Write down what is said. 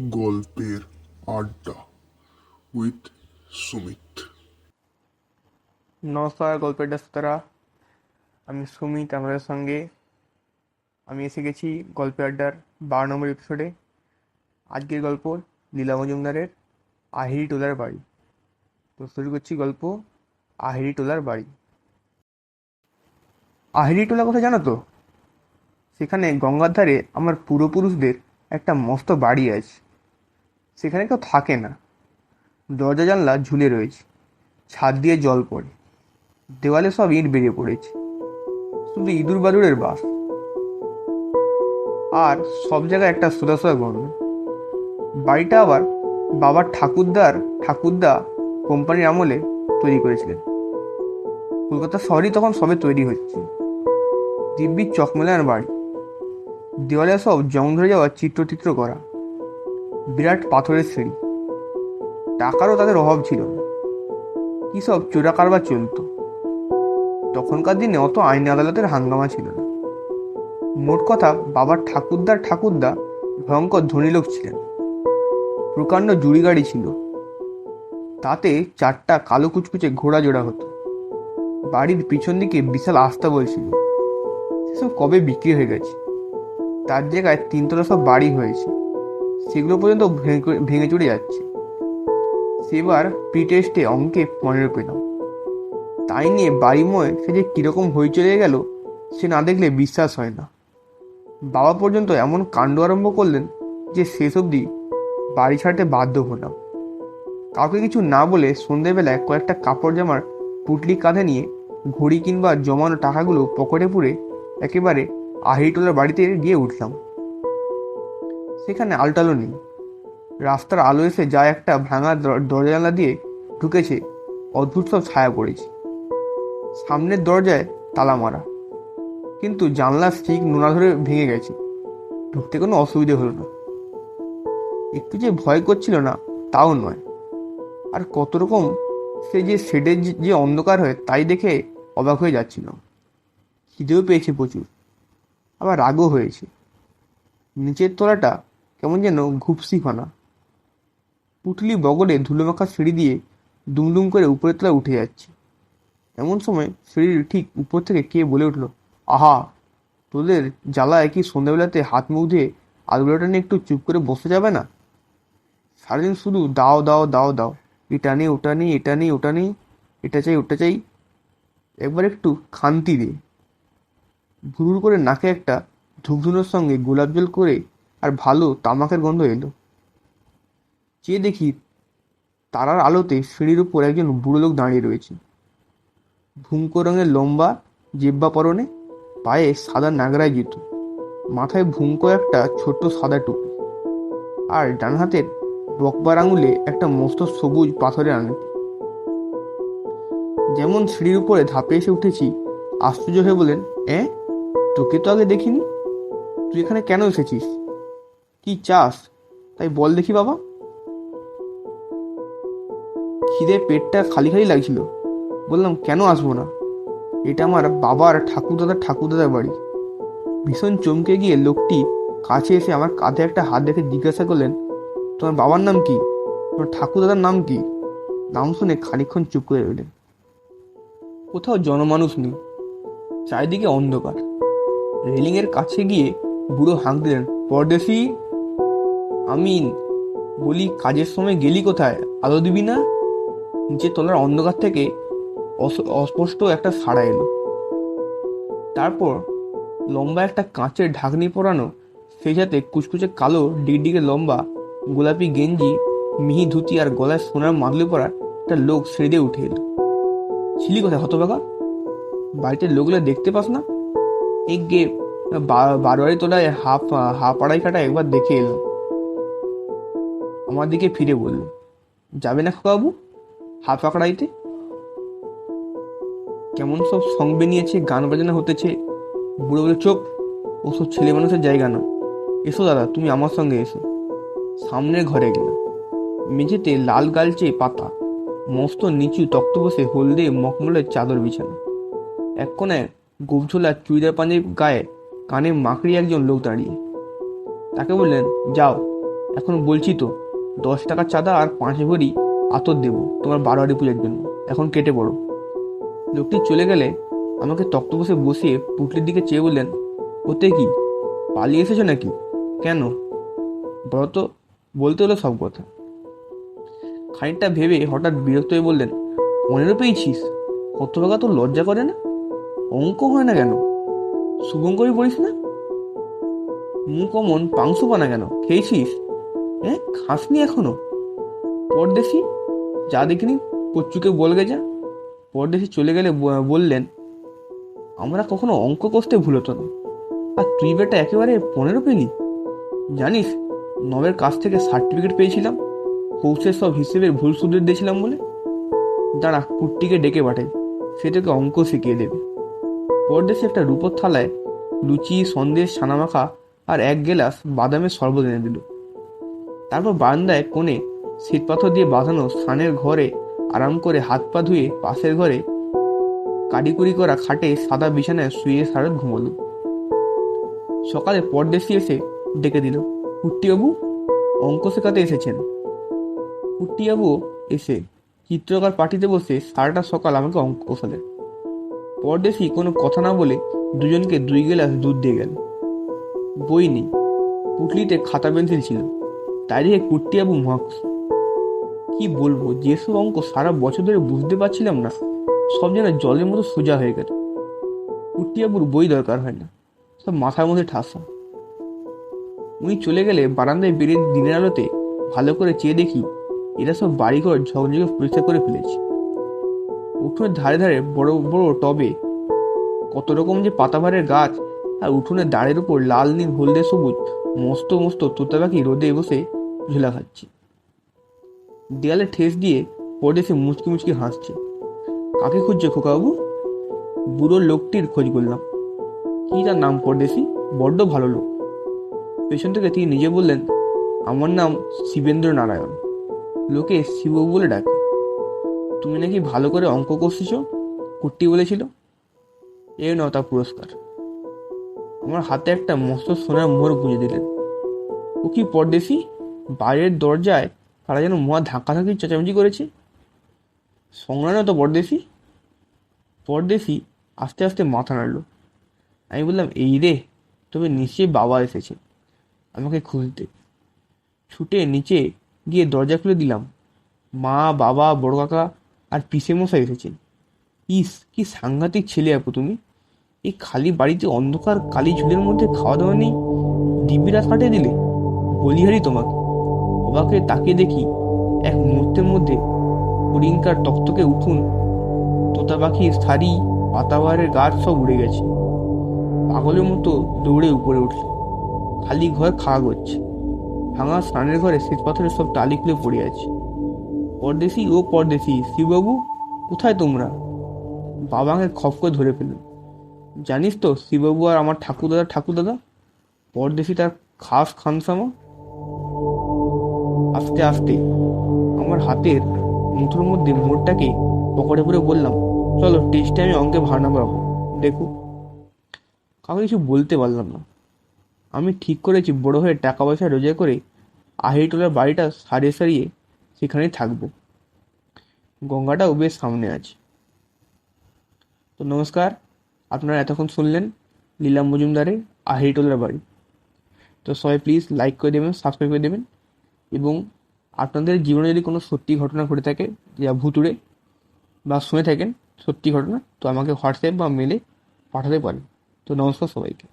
গল্পের আড্ডা উইথ সুমিত। নমস্কার, গল্পের ডাক্তারা আমি সুমিত আমাদের সঙ্গে। আমি এসে গেছি গল্পের আড্ডার বারো নম্বর এপিসোডে আজকের গল্প লীলা মজুমদারের আহিরি টোলার বাড়ি। তো শুরু করছি গল্প আহিরি টোলার বাড়ি। আহিরি টোলা কথা জানো তো? সেখানে গঙ্গার ধারে আমার পূর্বপুরুষদের একটা মস্ত বাড়ি আছে। সেখানে কেউ থাকে না। দরজা জানলা ঝুলে রয়েছে। ছাদ দিয়ে জল পড়ে। দেওয়ালে সব ইট বেরিয়ে পড়েছে। শুধু ইঁদুর বাদুড়ের বাস। আর সব জায়গায় একটা সোদা সোদা গন্ধ বাড়িটা আবার বাবার ঠাকুরদার ঠাকুরদা কোম্পানির আমলে তৈরি করেছিলেন। কলকাতা শহরই তখন সবে তৈরি হচ্ছে। দিব্যি চকমেলার বাড়ি। দেওয়ালে সব জং ধরে যাওয়া চিত্রচিত্র করা। বিরাট পাথরের সিঁড়ি। টাকারও তাদের অভাব ছিল কী সব চোরা কারবার চলতো। তখনকার দিনে অত আইন আদালতের হাঙ্গামা ছিল না। মোট কথা, বাবার ঠাকুরদার ঠাকুরদা ভয়ঙ্কর ধনী লোক ছিলেন। প্রকাণ্ড জুড়ি গাড়ি ছিল। তাতে চারটা কালো কুচকুচে ঘোড়া জোড়া হতো। বাড়ির পিছন দিকে বিশাল আস্থা বলছিল সেসব কবে বিক্রি হয়ে গেছে? তার জায়গায় তিনতলা সব বাড়ি হয়েছে। সেগুলো পর্যন্ত ভেঙে চড়ে যাচ্ছে। সেবার প্রি টেস্টে অঙ্কে পনেরো পেলাম। তাই নিয়ে বাড়িময় সে যে কীরকম হই চলে গেল, সে না দেখলে বিশ্বাস হয় না। বাবা পর্যন্ত এমন কাণ্ড আরম্ভ করলেন যে শেষ অবধি বাড়ি ছাড়তে বাধ্য হলাম। কাউকে কিছু না বলে সন্ধেবেলায় কয়েকটা কাপড় জামার পুটলি কাঁধে নিয়ে ঘড়ি কিংবা জমানো টাকাগুলো পকেটে পুরে একেবারে আহিটোলার বাড়িতে গিয়ে উঠলাম। সেখানে আলটালো নেই। রাস্তার আলো এসে যা একটা ভাঙা দর- দরজা জানলা দিয়ে ঢুকেছে, অদ্ভুত সব ছায়া পড়েছে। সামনের দরজায় তালা মারা। কিন্তু জানলার স্টিক নোনা ধরে ভেঙে গেছে। ঢুকতে কোনো অসুবিধে হলো না। একটু যে ভয় করছিল না, তাও নয়। আর কত রকম সে যে শেডের যে অন্ধকার হয়, তাই দেখে অবাক হয়ে যাচ্ছিল খিদেও পেয়েছে প্রচুর। আবার রাগও হয়েছে। নিচের তলাটা কেমন যেন ঘুপসি ফানা পুটলি বগলে ধুলোমাখা সিঁড়ি দিয়ে দুমদুম করে উপরের তলায় উঠে যাচ্ছে। এমন সময় সিঁড়ির ঠিক উপর থেকে কে বলে উঠল, আহা, তোদের জ্বালায় কি সন্ধ্যাবেলাতে হাত মুখ ধুয়ে আলুগুলোটা নিয়ে একটু চুপ করে বসে যাবে না? সারাদিন শুধু দাও দাও দাও দাও, এটা নেই ওটা নেই এটা নেই ওটা নেই এটা চাই, ওটা চাই, একবার একটু খান্তি দে। ভুরুর করে নাকে একটা ধূপধুনোর সঙ্গে গোলাপ জল করে আর ভালো তামাকের গন্ধ এলো। চেয়ে দেখি তারার আলোতে সিঁড়ির উপর একজন বুড়ো লোক দাঁড়িয়ে রয়েছে। ভুঙ্কো রঙের লম্বা জিব্বা পরনে পায়ে সাদা নাগরায় জুতো মাথায় ভুঙ্কো একটা ছোট্ট সাদা টুপি আর ডান হাতের বকবার আঙুলে একটা মস্ত সবুজ পাথরের আঙুটি যেমন সিঁড়ির উপরে ধাপে এসে উঠেছি, আশ্চর্য হয়ে বলেন এ? তোকে তো আগে দেখিনি। তুই এখানে কেন এসেছিস? কি চাস? তাই বল দেখি বাবা। খিদে পেটটা খালি খালি লাগছিল। বললাম, কেন আসব না? এটা আমার বাবার ঠাকুরদাদার ঠাকুরদাদার বাড়ি। ভীষণ চমকে গিয়ে লোকটি কাছে এসে আমার কাঁধে একটা হাত দেখে জিজ্ঞাসা করলেন, তোমার বাবার নাম কি? তোমার ঠাকুরদাদার নাম কি? নাম শুনে খানিকক্ষণ চুপ করে রইলেন। কোথাও জনমানুষ নেই। চারিদিকে অন্ধকার। রেলিংয়ের কাছে গিয়ে বুড়ো হাঁক দিলেন পরদেশি? আমিন। বলি, কাজের সময় গেলি কোথায়? আলো দিবি না? নিচে তলার অন্ধকার থেকে অস- অস্পষ্ট একটা সাড়া এলো। তারপর লম্বা একটা কাঁচের ঢাকনি পরানো, সেই সাথে কুচকুচে কালো, ডিগডিগে লম্বা, গোলাপি গেঞ্জি, মিহি ধুতি আর গলায় সোনার মাদলি পরা একটা লোক সিঁড়ি উঠে এলো। ছিলি কোথায় হতবাকা বাড়িতে লোকগুলো দেখতে পাস না? এই গে, বা- বারোয়ারি তোলায় হাফ হাফ আড়াই কাটা একবার দেখে এলো। আমার দিকে ফিরে বলল, যাবে না খোকাবাবু? হাফ আঁকড়াইতে কেমন সব সঙ্গে নিয়েছে গান বাজনা হতেছে। বুড়ো বলে চোপ ওসব ছেলে মানুষের জায়গা না এসো দাদা, তুমি আমার সঙ্গে এসো। সামনের ঘরে গেলাম। মেঝেতে লাল গালচে পাতা, মস্ত নিচু তক্ত বসে হলদে মখমলের চাদর বিছানো। এক কোনায় গোপঝোলা চুড়িদার পাঞ্জাবি গায়ে কানে মাকড়ি একজন লোক দাঁড়িয়ে। তাকে বললেন, যাও, এখন বলছি তো, দশ টাকার চাঁদা আর পাঁচ ভরি আতর দেবো তোমার বারোয়ারি পুজোর জন্য। এখন কেটে পড়ো। লোকটি চলে গেলে আমাকে তক্তপোষে বসিয়ে পুটলির দিকে চেয়ে বললেন, ওতে কি, পালিয়ে এসেছ নাকি? কেন? বলো তো, বলতে হলো সব কথা। খানিকটা ভেবে হঠাৎ বিরক্ত হয়ে বললেন, পনেরো পেয়েছিস? কত টাকা তোর লজ্জা করে না? অঙ্ক হয় না কেন শুভঙ্করই পড়িস না মুখ অমন পাংশু পানা কেন খেয়েছিস হ্যাঁ খাসনি এখনও পরদেশি যা দেখিনি কচ্চুকে বলগে যা পরদেশি চলে গেলে বললেন আমরা কখনো অঙ্ক কষতে ভুল হতো না আর তুই বেটা একেবারে পনেরো পেলি জানিস নবের কাছ থেকে সার্টিফিকেট পেয়েছিলাম কৌশের সব হিসেবের ভুল শুধরে দিয়েছিলাম বলে দাঁড়া কুট্টিকে ডেকে পাঠাই সে তোকে অঙ্ক শিখিয়ে দেবে পরদেশে একটা রূপোর থালায় লুচি, সন্দেশ, ছানামাখা আর এক গেলাস বাদামের শরবত এনে দিল। তারপর বারান্দায় কোণে শ্বেতপাথর দিয়ে বাঁধানো স্নানের ঘরে আরাম করে হাত পা ধুয়ে পাশের ঘরে কারিকুরি করা খাটে সাদা বিছানায় শুয়ে সারদ ঘুমল। সকালে পরদেশি এসে ডেকে দিল কুট্টিবাবু অঙ্ক শেখাতে এসেছেন। কুট্টিবাবু এসে চিত্রকর পার্টিতে বসে সারাটা সকাল আমাকে অঙ্ক কষালেন। পরদেশি কোনো কথা না বলে দুজনকে দুই গেলাস দুধ দিয়ে গেল। বই নেই, পুটলিতে খাতা পেন্সিল ছিল তাই দেখে কুট্টিবাবু মহাখুশি কি বলব, যেসব অঙ্ক সারা বছর ধরে বুঝতে পারছিলাম না, সব যেন জলের মতো সোজা হয়ে গেল। কুট্টিবাবুর বই দরকার হয় না, সব মাথার মধ্যে ঠাসা উনি চলে গেলে বারান্দায় বেরিয়ে দিনের আলোতে ভালো করে চেয়ে দেখি, এরা সব বাড়িঘর ঝকঝকে পরিষ্কার করে ফেলেছে। উঠোনের ধারে ধারে বড় বড় টবে। কত রকম যে পাতাবাহারের গাছ, আর উঠোনের দাঁড়ের উপর লাল, নীল, হলদে, সবুজ, মস্ত মস্ত তোতা পাখি রোদে বসে ঝুলা খাচ্ছে। দেয়ালে ঠেস দিয়ে পরদেশে মুচকি মুচকি হাসছে। কাকে খুঁজছে খোকাবাবু? বুড়ো লোকটির খোঁজ করলাম। কি তার নাম পরদেশি? বড্ড ভালো লোক। পেছন থেকে তিনি নিজে বললেন, আমার নাম শিবেন্দ্র নারায়ণ লোকে শিব বলে ডাকে। তুমি নাকি ভালো করে অঙ্ক কষেছ কুট্টি বলেছিল। এ নাও তার পুরস্কার। আমার হাতে একটা মস্ত সোনার মোহর গুঁজে দিলেন। ও কি পরদেশি? বাইরের দরজায় তারা যেন মহা ধাক্কাধাক্কি চেঁচামেচি করেছে? সংগ্রাম তো পরদেশি। পরদেশি আস্তে আস্তে মাথা নাড়ল। আমি বললাম, এই রে, তবে নিশ্চয়ই বাবা এসেছে। আমাকে খুঁজতে। ছুটে নিচে গিয়ে দরজা খুলে দিলাম। মা, বাবা, বড় কাকা আর মশাই এসেছেন। ইস, কি সাংঘাতিক ছেলে আপু তুমি। এই খালি বাড়িতে অন্ধকার কালি ঝুলের মধ্যে খাওয়া দাওয়া নেই দিব্যি রাত কাটিয়ে দিলে। বলিহারি তোমাকে। অবাকে তাকিয়ে দেখি এক মুহূর্তের মধ্যে হরিঙ্কার তক্তকে উঠুন তোতা পাখির শাড়ি পাতাবাহারের গাছ সব উড়ে গেছে। পাগলের মতো দৌড়ে উপরে উঠল। খালি ঘর খাওয়া করছে ভাঙা স্নানের ঘরে শ্বেত পাথরের সব টালি খুলে পড়ে আছে। পরদেশি ও পরদেশি, শিববাবু, কোথায় তোমরা? বাবা আমাকে খপ করে ধরে ফেললেন জানিস তো, শিববাবু আর আমার ঠাকুর দাদা ঠাকুর পরদেশি তার খাস খানসামা? আস্তে আস্তে, আমার হাতের মুঠোর মধ্যে মোড়টাকে পকেটে করে বললাম, চলো টেস্টে আমি অঙ্কে ভার নাম্বার দেখো, কাউকে কিছু বলতে পারলাম না। আমি ঠিক করেছি, বড় হয়ে টাকা পয়সা রোজগার করে আহিরটোলার বাড়িটা সারিয়ে সারিয়ে সেখানেই থাকব। গঙ্গাটাও বেশ সামনে আছে। তো নমস্কার, আপনারা এতক্ষণ শুনলেন লীলা মজুমদারের আহিরটোলার বাড়ি। তো সবাই প্লিজ লাইক করে দেবেন সাবস্ক্রাইব করে দেবেন এবং আপনাদের জীবনে যদি কোনো সত্যি ঘটনা ঘটে থাকে, যা ভুতুড়ে বা শুনে থাকেন সত্যি ঘটনা, তো আমাকে হোয়াটসঅ্যাপ বা মেলে পাঠাতে পারেন। তো নমস্কার সবাইকে।